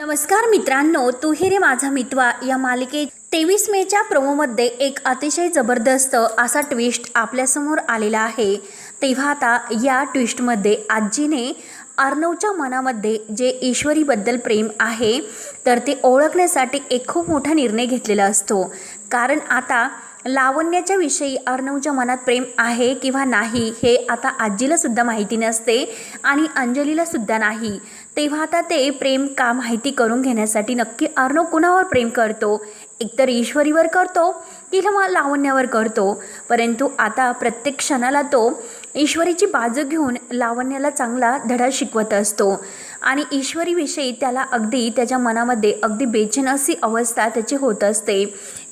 नमस्कार मित्रांनो तू हे रे माझा मितवा. या मालिकेत तेवीस मेच्या प्रोमोमध्ये एक अतिशय जबरदस्त असा ट्विस्ट आपल्यासमोर आलेला आहे. तेव्हा आता या ट्विस्टमध्ये आजीने अर्णवच्या मनामध्ये जे ईश्वरीबद्दल प्रेम आहे तर ते ओळखण्यासाठी एक खूप मोठा निर्णय घेतलेला असतो. कारण आता लावण्याच्या विषयी अर्णवच्या मनात प्रेम आहे किंवा नाही हे आता आजीलासुद्धा माहिती नसते आणि अंजलीलासुद्धा नाही. तेव्हा आता ते प्रेम का माहिती करून घेण्यासाठी नक्की अर्णव कुणावर प्रेम करतो? एकतर ईश्वरीवर करतो किंवा लावण्यावर करतो? परंतु आता प्रत्येक क्षणाला तो ईश्वरीची बाजू घेऊन लावण्याला चांगला धडा शिकवत असतो. आणि ईश्वरीविषयी त्याला अगदी त्याच्या मनामध्ये अगदी बेचैन अशी अवस्था त्याची होत असते.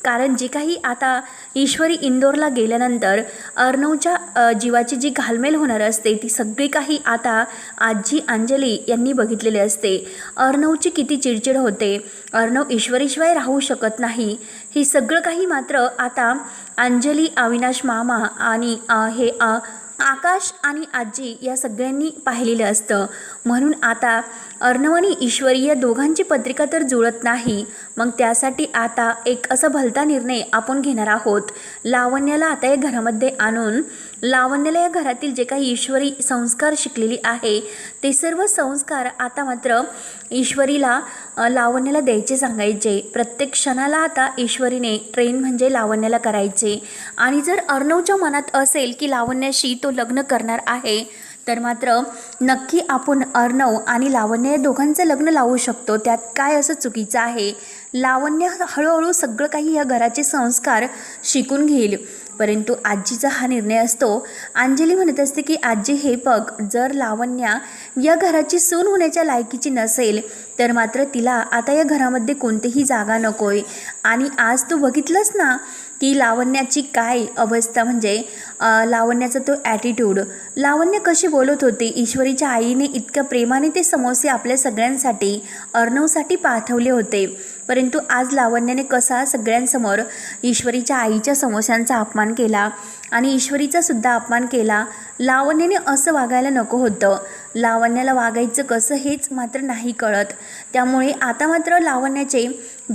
कारण जी काही आता ईश्वरी इंदोरला गेल्यानंतर अर्णवच्या जीवाची जी घालमेल होणार असते ती सगळी काही आता आजी अंजली यांनी बघितलेली असते. अर्णवची किती चिडचिड होते. अर्णव ईश्वरीशिवाय राहू शकत नाही. ही सगळं काही मात्र आता अंजली अविनाश मामा आणि हे आ आकाश आणि आजी या सगळ्यांनी पाहिलेलं असतं. म्हणून आता अर्णव आणि ईश्वरी या दोघांची पत्रिका तर जुळत नाही. मग त्यासाठी आता एक असा भलता निर्णय आपण घेणार आहोत. लावण्याला आता या घरामध्ये आणून लावण्याला या घरातील जे काही ईश्वरी संस्कार शिकलेली आहे ते सर्व संस्कार आता मात्र ईश्वरीला लावण्याला द्यायचे सांगायचे. प्रत्येक क्षणाला आता ईश्वरीने ट्रेन म्हणजे लावण्याला करायचे. आणि जर अर्णवच्या मनात असेल की लावण्याशी तो लग्न करणार आहे तर मात्र नक्की आपण अर्णव आणि लावण्य या दोघांचं लग्न लावू शकतो. त्यात काय असं चुकीचं आहे? लावण्य हळूहळू सगळं काही या घराचे संस्कार शिकून घेईल. परंतु आजीचा हा निर्णय असतो. अंजली म्हणत असते की आजी हे बघ जर लावण्या या घराची सून होण्याच्या लायकीची नसेल तर मात्र तिला आता या घरामध्ये कोणतीही जागा नकोय. आणि आज तू बघितलंस ना की लावण्याची काय अवस्था म्हणजे लावण्याचा तो ॲटिट्यूड लावण्य कशी बोलत होती? ईश्वरीच्या आईने इतक्या प्रेमाने ते समोसे आपल्या सगळ्यांसाठी अर्णवसाठी पाठवले होते. परंतु आज लावण्याने कसा सगळ्यांसमोर ईश्वरीच्या आईच्या समोस्यांचा अपमान केला आणि ईश्वरीचा सुद्धा अपमान केला लावण्याने असं वागायला नको होतं. लावण्याला वागायचं कसं हेच मात्र नाही कळत. त्यामुळे आता मात्र लावण्याचे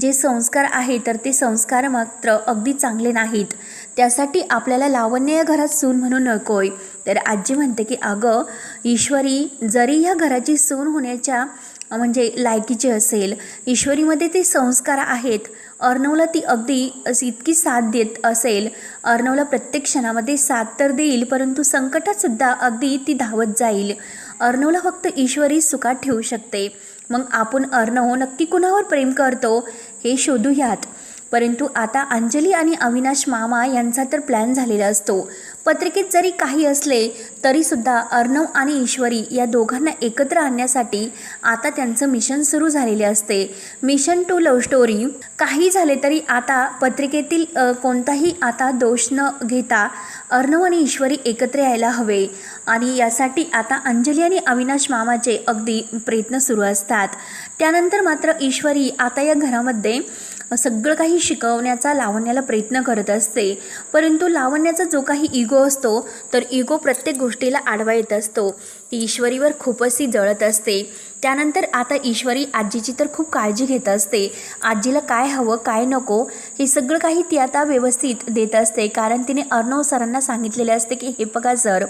जे संस्कार आहे तर ते संस्कार मात्र अगदी चांगले नाहीत. त्यासाठी आपल्याला लावण्य या घरात सून म्हणून नकोय. तर आजी म्हणते की अगं ईश्वरी जरी ह्या घराची सून होण्याच्या म्हणजे लायकीची असेल ईश्वरीमध्ये ते संस्कार आहेत. अर्णवला ती अगदी इतकी साथ देत असेल. अर्णवला प्रत्येक क्षणामध्ये साथ तर देईल परंतु संकटातसुद्धा अगदी ती धावत जाईल. अर्णवला फक्त ईश्वरी सुखात ठेवू शकते. मग आपण अर्णव नक्की कुणावर प्रेम करतो? हे शोधूयात. परंतु आता अंजली आणि अविनाश मामा यांचा तर प्लॅन झालेला असतो. पत्रिकेत जरी काही असले तरीसुद्धा अर्णव आणि ईश्वरी या दोघांना एकत्र आणण्यासाठी आता त्यांचं मिशन सुरू झालेले असते. मिशन टू लव्ह स्टोरी काही झाले तरी आता पत्रिकेतील कोणताही आता दोष न घेता अर्णव आणि ईश्वरी एकत्र यायला हवे. आणि यासाठी आता अंजली आणि अविनाश मामाचे अगदी प्रयत्न सुरू असतात. त्यानंतर मात्र ईश्वरी आता या घरामध्ये सगळं काही शिकवण्याचा लावण्याला प्रयत्न करत असते. परंतु लावण्याचा जो काही इगो असतो तर इगो प्रत्येक गोष्टीला आडवा येत असतो. ती ईश्वरीवर खूपच ती जळत असते. त्यानंतर आता ईश्वरी आजीची तर खूप काळजी घेत असते. आजीला काय हवं काय नको हे सगळं काही ती आता व्यवस्थित देत असते. कारण तिने अर्णव सरांना सांगितलेले असते की हे बघा सर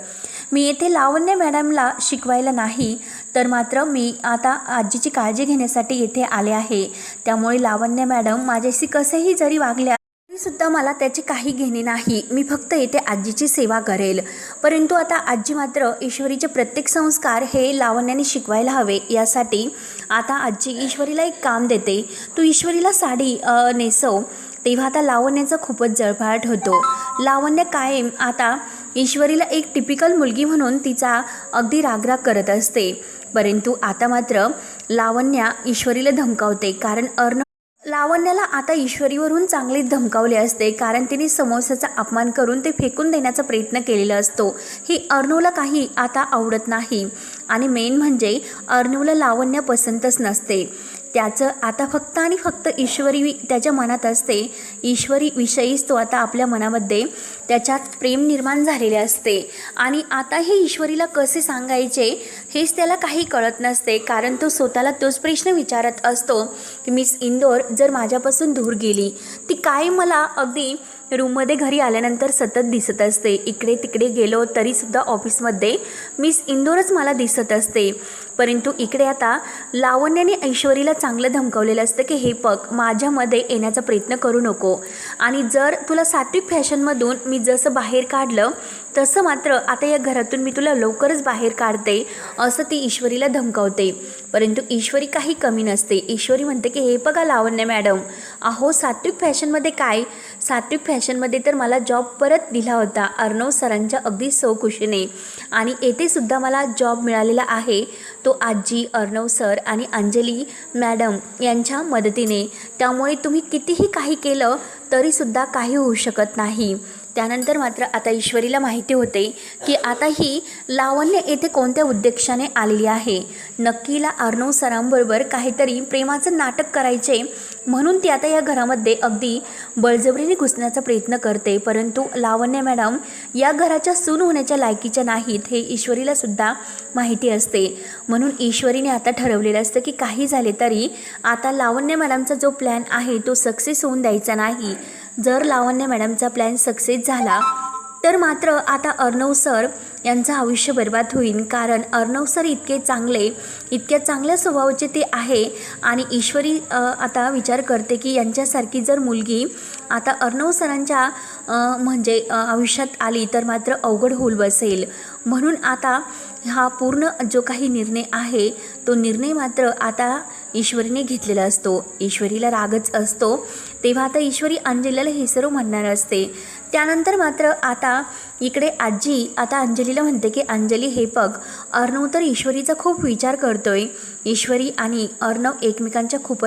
मी येथे लावण्य मॅडमला शिकवायला नाही तर मात्र मी आता आजीची काळजी घेण्यासाठी येथे आले आहे. त्यामुळे लावण्य मॅडम माझ्याशी कसेही जरी वागल्या तरीसुद्धा मला त्याचे काही घेणे नाही. मी फक्त येथे आजीची सेवा करेल. परंतु आता आजी मात्र ईश्वरीचे प्रत्येक संस्कार हे लावण्याने शिकवायला हवे. यासाठी आता आजी ईश्वरीला एक काम देते. तू ईश्वरीला साडी नेसव. तेव्हा आता लावण्याचा खूपच जळफाट होतो. लावण्य कायम आता ईश्वरीला एक टिपिकल मुलगी म्हणून तिचा अगदी रागराग करत असते. परंतु आता मात्र लावण्या ईश्वरीला धमकावते कारण अर्ण लावण्याला आता ईश्वरीवरून चांगलेच धमकावले असते कारण तिने समोसाचा अपमान करून ते फेकून देण्याचा प्रयत्न केलेला असतो. ही अर्णवला काही आता आवडत नाही. आणि मेन म्हणजे अर्णवला लावण्य पसंतच नसते. त्याचं आता फक्त आणि फक्त ईश्वरी त्याच्या मनात असते. ईश्वरी विषयीच तो आता आपल्या मनामध्ये त्याच्यात प्रेम निर्माण झालेले असते. आणि आता हे ईश्वरीला कसे सांगायचे? हेच त्याला काही कळत नसते कारण तो स्वतःला तोच प्रश्न विचारत असतो की मिस इंदोर जर माझ्यापासून दूर गेली ती काय मला अगदी रूममध्ये घरी आल्यानंतर सतत दिसत असते. इकडे तिकडे गेलो तरीसुद्धा ऑफिसमध्ये मिस इंदोरच मला दिसत असते. परंतु इकडे आता लावण्याने ऐश्वरीला चांगलं धमकवलेलं असतं की हे पग माझ्यामध्ये येण्याचा प्रयत्न करू नको. आणि जर तुला सात्विक फॅशनमधून मी जसं बाहेर काढलं तसं मात्र आता या घरातून मी तुला लवकरच बाहेर काढते असं ती ईश्वरीला धमकावते. परंतु ईश्वरी काही कमी नसते. ईश्वरी म्हणते की हे बघा लावण्य मॅडम अहो सात्विक फॅशनमध्ये काय? सात्विक फॅशनमध्ये तर मला जॉब परत दिला होता अर्णव सरांच्या अगदी सौकुशीने आणि येथेसुद्धा मला जॉब मिळालेला आहे. तो आजी अर्णव सर आणि अंजली मॅडम यांच्या मदतीने. त्यामुळे तुम्ही कितीही काही केलं तरीसुद्धा काही होऊ शकत नाही. त्यानंतर मात्र आता ईश्वरीला माहिती होते की आता ही लावण्य येथे कोणत्या उद्देशाने आलेली आहे? नक्कीला अर्णव सरांबरोबर काहीतरी प्रेमाचं नाटक करायचे म्हणून ती आता या घरामध्ये अगदी बळजबरीने घुसण्याचा प्रयत्न करते. परंतु लावण्य मॅडम या घराच्या सून होण्याच्या लायकीच्या नाहीत हे ईश्वरीला सुद्धा माहिती असते. म्हणून ईश्वरीने आता ठरवलेलं असतं की काही झाले तरी आता लावण्य मॅडमचा जो प्लॅन आहे तो सक्सेस होऊन द्यायचा नाही. जर लावण्य मॅडमचा प्लॅन सक्सेस झाला तर मात्र आता अर्णव सर यांचं आयुष्य बर्बाद होईल. कारण अर्णव सर इतके चांगले इतक्या चांगल्या स्वभावाचे ते आहे आणि ईश्वरी आता विचार करते की यांच्यासारखी जर मुलगी आता अर्णव सरांच्या म्हणजे आयुष्यात आली तर मात्र अवघड होऊल बसेल. म्हणून आता हा पूर्ण जो काही निर्णय आहे तो निर्णय मात्र आता ईश्वरीने घेतलेला असतो. ईश्वरीला रागच असतो. तेव्हा आता ईश्वरी अंजलीला हे सर्व म्हणणार असते. त्यानंतर मात्र आता इकडे आजी आता अंजलीला म्हणते की अंजली हे बघ अर्णव तर ईश्वरीचा खूप विचार करतोय. ईश्वरी आणि अर्णव एकमेकांच्या खूप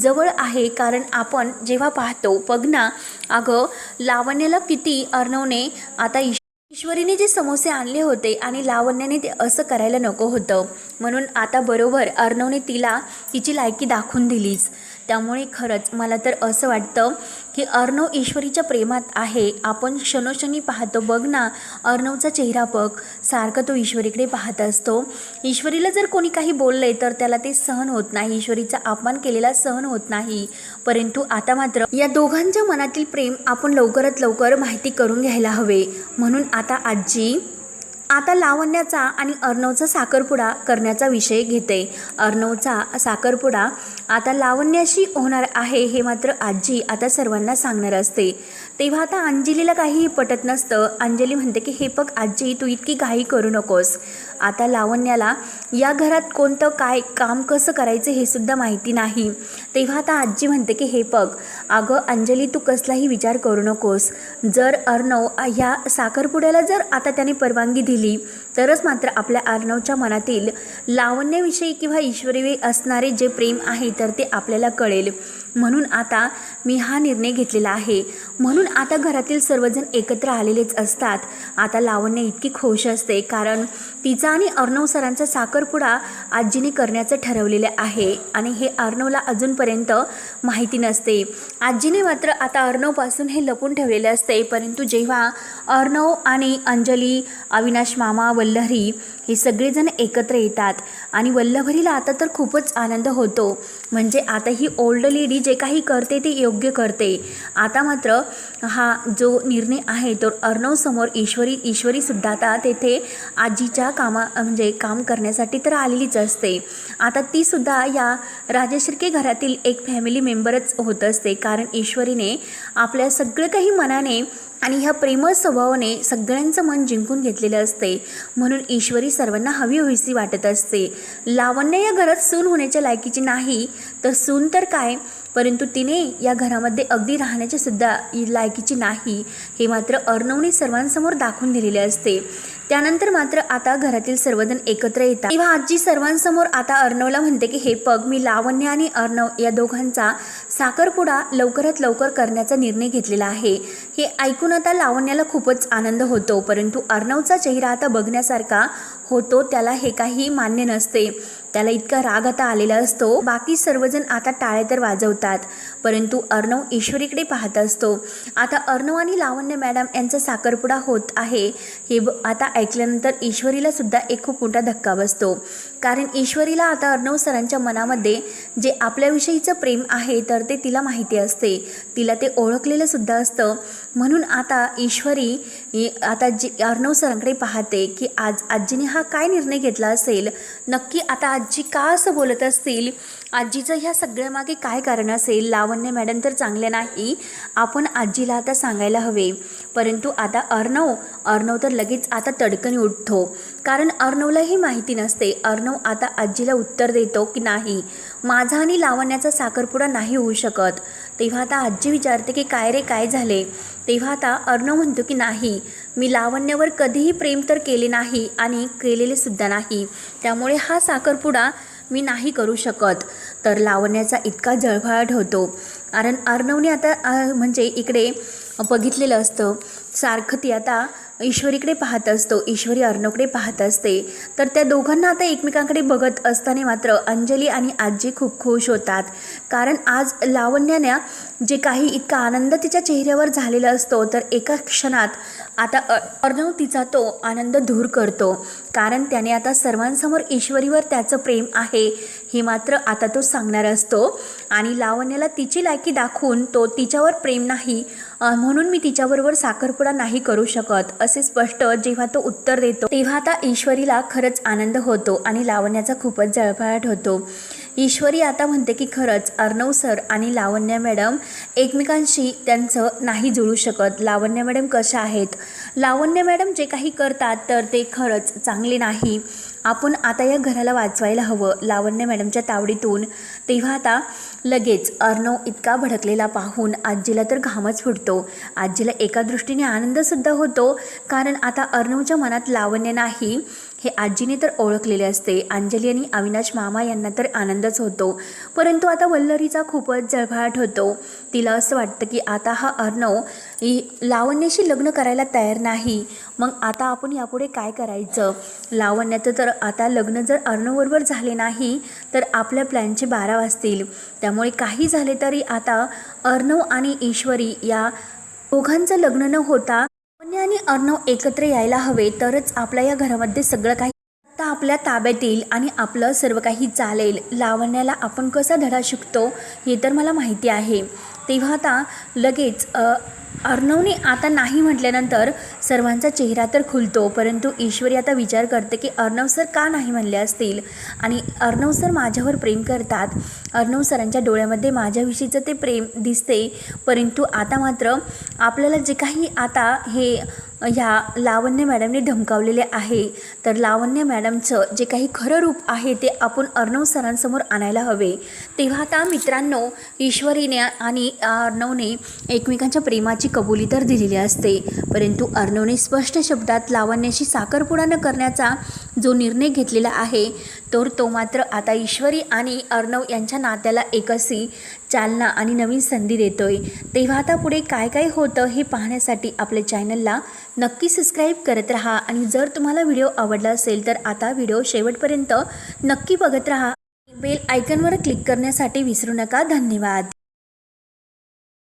जवळ आहे. कारण आपण जेव्हा पाहतो बघ ना अगं लावण्याला किती अर्णवने आता ईश ईश्वरीने जे समोसे आणले होते आणि लावण्याने ते असं करायला नको होतं. म्हणून आता बरोबर अर्णवने तिला तिची लायकी दाखवून दिलीच. त्यामुळे खरंच मला तर असं वाटतं की अर्णव ईश्वरीच्या प्रेमात आहे. आपण क्षणोक्षणी पाहतो. बघ ना अर्णवचा चेहरा बघ. सारखं तो ईश्वरीकडे पाहत असतो. ईश्वरीला जर कोणी काही बोलले तर त्याला ते सहन होत नाही. ईश्वरीचा अपमान केलेला सहन होत नाही. परंतु आता मात्र या दोघांच्या मनातील प्रेम आपण लवकरात लवकर माहिती करून घ्यायला हवे. म्हणून आता आजी आता लावण्याचा आणि अर्णवचा साखरपुडा करण्याचा विषय घेते. अर्णवचा साखरपुडा आता लावण्याशी होणार आहे हे मात्र आजी आता सर्वांना सांगणार असते. तेव्हा आता अंजलीला काहीही पटत नसतं. अंजली म्हणते की हे बघ आजी तू इतकी घाई करू नकोस. आता लावण्याला या घरात कोणतं काय काम कसं करायचं हे सुद्धा माहिती नाही. तेव्हा आता आजी म्हणते की हे बघ अगं अंजली तू कसलाही विचार करू नकोस. जर अर्णव ह्या साखरपुड्याला जर आता त्याने परवानगी दिली तरच मात्र आपल्या अर्णवच्या मनातील लावण्याविषयी किंवा ईश्वरी असणारे जे प्रेम आहे तर ते आपल्याला कळेल. म्हणून आता मी हा निर्णय घेतलेला आहे. म्हणून आता घरातील सर्वजण एकत्र आलेलेच असतात. आता लावण्य इतकी खुश असते कारण तिचा आणि अर्णव सरांचा साखरपुडा आजीने करण्याचं ठरवलेलं आहे आणि हे अर्णवला अजूनपर्यंत माहिती नसते. आजीने मात्र आता अर्णवपासून हे लपून ठेवलेले असते परंतु जेव्हा अर्णव आणि अंजली अविनाश मामा वल्लहरी हे सगळेजण एकत्र येतात आणि वल्लभरीला आता तर खूपच आनंद होतो. म्हणजे आता ही ओल्ड लेडी जे काही करते ते योग्य करते. आता मात्र हा जो निर्णय आहे तो अर्णवसमोर ईश्वरी ईश्वरीसुद्धा आता तेथे आजीच्या कामा म्हणजे काम करण्यासाठी तर आलेलीच असते. आता तीसुद्धा या राजशिर्के घरातील एक फॅमिली मेंबरच होत असते. कारण ईश्वरीने आपल्या सगळं काही मनाने आणि ह्या प्रेमळ स्वभावाने सगळ्यांचं मन जिंकून घेतलेलं असते. म्हणून ईश्वरी सर्वांना हवी हवीसी वाटत असते. लावण्य या घरात सून होण्याच्या लायकीची नाही तर सून तर काय? परंतु तिने या घरामध्ये अगदी राहण्याची सुद्धा लायकीची नाही हे मात्र अर्णवने सर्वांसमोर दाखवून दिलेले असते. त्यानंतर मात्र आता घरातील सर्वजण एकत्र येतात. तेव्हा आजी सर्वांसमोर आता अर्णवला म्हणते की हे पग मी लावण्य आणि अर्णव या दोघांचा साखरपुडा लवकरात लवकर करण्याचा निर्णय घेतलेला आहे. हे ऐकून आता लावण्याला खूपच आनंद होतो परंतु अर्णवचा चेहरा आता बघण्यासारखा होतो त्याला हे काही मान्य नसते. त्याला इतका राग आता आलेला असतो. बाकी सर्वजण आता टाळे तर वाजवतात. परंतु अर्णव ईश्वरीकडे पाहत असतो. आता अर्णव आणि लावण्य मॅडम यांचा साखरपुडा होत आहे. हे ब- आता ऐकल्यानंतर ईश्वरीला सुद्धा एक खूप मोठा धक्का बसतो. कारण ईश्वरीला आता अर्णव सरांच्या मनामध्ये जे आपल्याविषयीचं प्रेम आहे तर ते तिला माहिती असते. तिला ते ओळखलेलं सुद्धा असतं. म्हणून आता ईश्वरी आता जी अर्णव सरांकडे पाहते की आज आजीने हा काय निर्णय घेतला असेल? नक्की आता आजी का असं बोलत असतील? आजीचं ह्या सगळ्यामागे काय कारण असेल? लावण्य मॅडम तर चांगले नाही. आपण आजीला आता सांगायला हवे. परंतु आता अर्णव अर्णव तर लगेच आता तडकन उठतो. कारण अर्णवलाही माहिती नसते. अर्णव आता आजीला उत्तर देतो की नाही. माझा आणि लावण्याचा साखरपुडा नाही होऊ शकत. तेव्हा आता आजी विचारते की काय रे काय झाले? तेव्हा आता अर्णव म्हणतो की नाही मी लावण्यावर कधीही प्रेम तर केले नाही आणि केलेले सुद्धा नाही. त्यामुळे हा साखरपुडा मी नाही करू शकत. तर लावण्याचा इतका जळफळाट होतो. कारण अर्णवने आता म्हणजे इकडे बघितलेलं असतं सारखं ती आता ईश्वरीकडे पाहत असतो ईश्वरी अर्णवकडे पाहत असते. तर त्या दोघांना आता एकमेकांकडे बघत असताना मात्र अंजली आणि आजी खूप खुश होतात. कारण आज लावण्याने जे काही इतका आनंद तिच्या चेहऱ्यावर झालेला असतो तर एका क्षणात आता अर्णव तिचा तो आनंद दूर करतो. कारण त्याने आता सर्वांसमोर ईश्वरीवर त्याचं प्रेम आहे हे मात्र आता तो सांगणार असतो. आणि लावण्याला तिची लायकी दाखवून तो तिच्यावर प्रेम नाही म्हणून मी तिच्याबरोबर साखरपुडा नाही करू शकत असे स्पष्ट जेव्हा तो उत्तर देतो तेव्हा आता ईश्वरीला खरंच आनंद होतो आणि लावण्याचा खूपच जळफळाट होतो. ईश्वरी आता म्हणते की खरंच अर्णव सर आणि लावण्य मॅडम एकमेकांशी त्यांचं नाही जुळू शकत. लावण्य मॅडम कशा आहेत? लावण्य मॅडम जे काही करतात तर ते खरंच चांगले नाही. आपण आता या घराला वाचवायला हवं. लावण्य मॅडमच्या तावडीतून. तेव्हा आता लगेच अर्णव इतका भडकलेला पाहून आजीला तर घामच फुटतो. आजीला एका दृष्टीने आनंदसुद्धा होतो कारण आता अर्णवच्या मनात लावण्य नाही. हे आजीने तर ओळखलेले असते. अंजली आणि अविनाश मामा यांना तर आनंदच होतो. परंतु आता वल्लरीचा खूपच जळभाट होतो. तिला असं वाटतं की आता हा अर्णव लावण्याशी लग्न करायला तयार नाही. मग आता आपण यापुढे काय करायचं? लावण्याचं तर आता लग्न जर अर्णवबरोबर झाले नाही तर आपल्या प्लॅनचे बारा वाजतील. त्यामुळे काही झाले तरी आता अर्णव आणि ईश्वरी या दोघांचं लग्न न होता अन्य आणि अर्णव एकत्र यायला हवे तरच आपल्या या घरामध्ये सगळं काही आता आपल्या ताब्यात येईल आणि आपलं सर्व काही चालेल. लावण्याला आपण कसा धडा शिकतो हे तर मला माहिती आहे. तेव्हा आता लगेच अर्णवने आता नाही म्हटल्यानंतर सर्वांचा चेहरा तर खुलतो परंतु ईश्वरी आता विचार करते की अर्णव सर का नाही म्हणले असतील? आणि अर्णव सर माझ्यावर प्रेम करतात. अर्णव सरांच्या डोळ्यामध्ये माझ्याविषयीचं ते प्रेम दिसते परंतु आता मात्र आपल्याला जे काही आता हे ह्या लावण्य मॅडमने धमकावलेले आहे. तर लावण्य मॅडमचं जे काही खरं रूप आहे ते आपण अर्णव सरांसमोर आणायला हवे. तेव्हा आता मित्रांनो ईश्वरीने आणि अर्णवने एकमेकांच्या प्रेमाची कबुली तर दिलेली असते. परंतु अर्णवने स्पष्ट शब्दात लावण्याशी साखरपुडा न करण्याचा जो निर्णय घेतलेला आहे तर तो मात्र आता ईश्वरी आणि अर्णव यांच्या नात्याला एकसी चालना आणि नवीन संधी देतोय. तेव्हा आता पुढे काय काय होतं हे पाहण्यासाठी आपल्या चॅनलला नक्की सबस्क्राईब करत राहा आणि जर तुम्हाला व्हिडिओ आवडला असेल तर आता व्हिडिओ शेवटपर्यंत नक्की बघत राहा. बेल आयकनवर क्लिक करण्यासाठी विसरू नका. धन्यवाद.